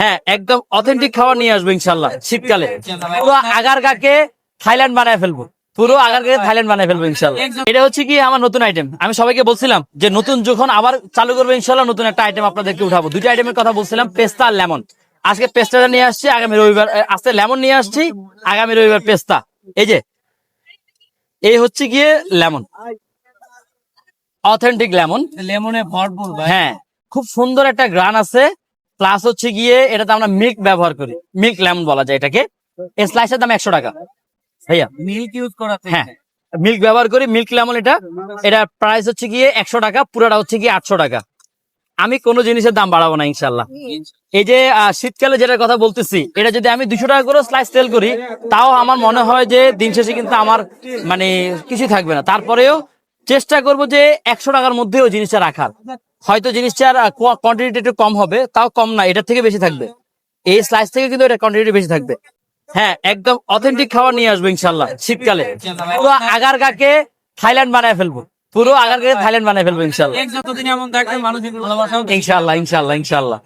হ্যাঁ একদম অথেন্টিক খাবার নিয়ে আসব ইনশাল্লাহ শীতকালে। পুরো আগারগাকে থাইল্যান্ড বানায় ফেলব। পুরো আগারগাকে থাইল্যান্ড বানায় ফেলব ইনশাল্লাহ এটা হচ্ছে কি আমার নতুন আইটেম আমি সবাইকে বলছিলাম যে নতুন যখন আবার চালু করব ইনশাল্লাহ নতুন একটা আইটেম আপনাদেরকে উঠাবো। দুইটা আইটেমের কথা বলছিলাম পেস্তা আর লেমন। আজকে পেস্তাটা নিয়ে আসছি আগামী রবিবার আজকে লেমন নিয়ে আসছি আগামী রবিবার পেস্তা। এই যে এই হচ্ছে গিয়ে লেমন। Authentic lemon. লেমনে ভরপুর হ্যাঁ খুব সুন্দর একটা গ্রান আছে। প্লাস হচ্ছে গিয়ে এটাতে আমরা মিল্ক ব্যবহার করি। মিল্ক লেমন বলা যায় এটাকে। এই স্লাইসের দাম একশো টাকা। ভাইয়া? মিল্ক ইউজ করা হ্যাঁ। মিল্ক ব্যবহার করি মিল্ক লেমন এটা। এটা প্রাইস হচ্ছে গিয়ে একশো টাকা পুরোটা হচ্ছে গিয়ে আটশো টাকা। আমি কোনো জিনিসের দাম বাড়াবো না ইনশাল্লাহ এই যে শীতকালে যেটার কথা বলতেছি এটা যদি আমি দুশো টাকা করে স্লাইস তেল করি তাও আমার মনে হয় যে দিন শেষে কিন্তু আমার মানে কিছু থাকবে না। তারপরেও চেষ্টা করব যে একশো টাকার মধ্যেও জিনিসটা রাখার। হয়তো জিনিসটার কোয়ান্টিটি একটু কম হবে তাও কম না এটার থেকে বেশি থাকবে। এই স্লাইস থেকে কিন্তু এটা কোয়ান্টিটি বেশি থাকবে। হ্যাঁ একদম অথেন্টিক খাবার নিয়ে আসব ইনশাল্লাহ শীতকালে। পুরো আগারগাকে থাইল্যান্ড বানায় ফেলব। পুরো আগারগাকে থাইল্যান্ড বানায় ফেলব ইনশাল্লাহ যতদিন এমন থাকবে মানুষ ভালোবাসা ইনশাল্লাহ ইনশাল্লাহ ইনশাল্লাহ